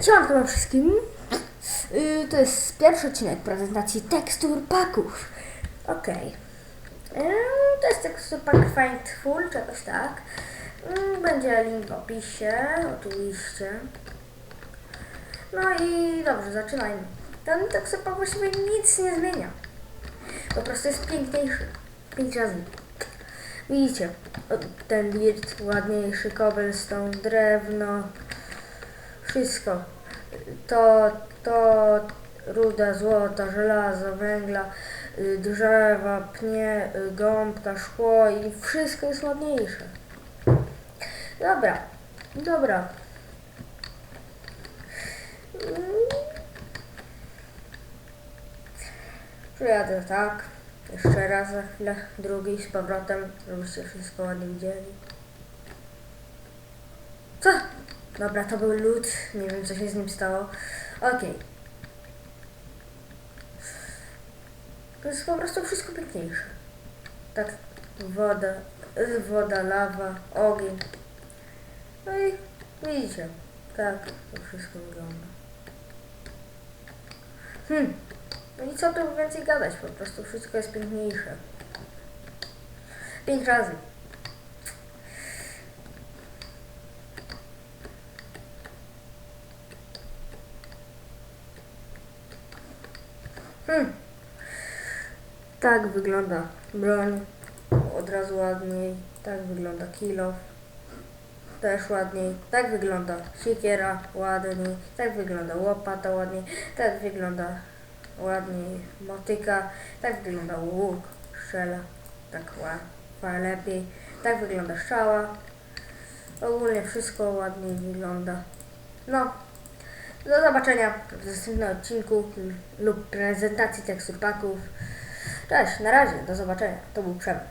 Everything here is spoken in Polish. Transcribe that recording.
Siemanko wam wszystkim. Yy, to jest pierwszy odcinek prezentacji tekstur paków. Okej. Yy, to jest tekstur pak Findful, czegoś tak. Yy, będzie link w opisie, oczywiście. No i dobrze, zaczynajmy. Ten tekstur pak właściwie nic nie zmienia. Po prostu jest piękniejszy. Pięć razy. Widzicie, ten dirt ładniejszy, cobblestone, drewno, wszystko. To, to ruda złota, żelaza, węgla, y, drzewa, pnie, y, gąbka, szkło i wszystko jest ładniejsze. Dobra, dobra. Przyjadę tak. Jeszcze raz za chwilę, drugi z powrotem, żebyście wszystko ładnie widzieli. Co? Dobra, to był lód. Nie wiem, co się z nim stało. Okej. To jest po prostu wszystko piękniejsze. Tak, woda, woda, lawa, ogień. No i widzicie, tak to wszystko wygląda. Hmm. No i co tu więcej gadać, po prostu wszystko jest piękniejsze. Pięć razy. Hmm. Tak wygląda broń. Od razu ładniej. Tak wygląda kilo. Też ładniej. Tak wygląda siekiera ładniej. Tak wygląda łopata ładniej. Tak wygląda ładniej motyka. Tak wygląda łuk, strzela. Tak ła- lepiej. Tak wygląda strzała. Ogólnie wszystko ładniej wygląda. No, do zobaczenia w następnym odcinku lub prezentacji tekstur paków. Cześć, na razie, do zobaczenia. To był Przemek.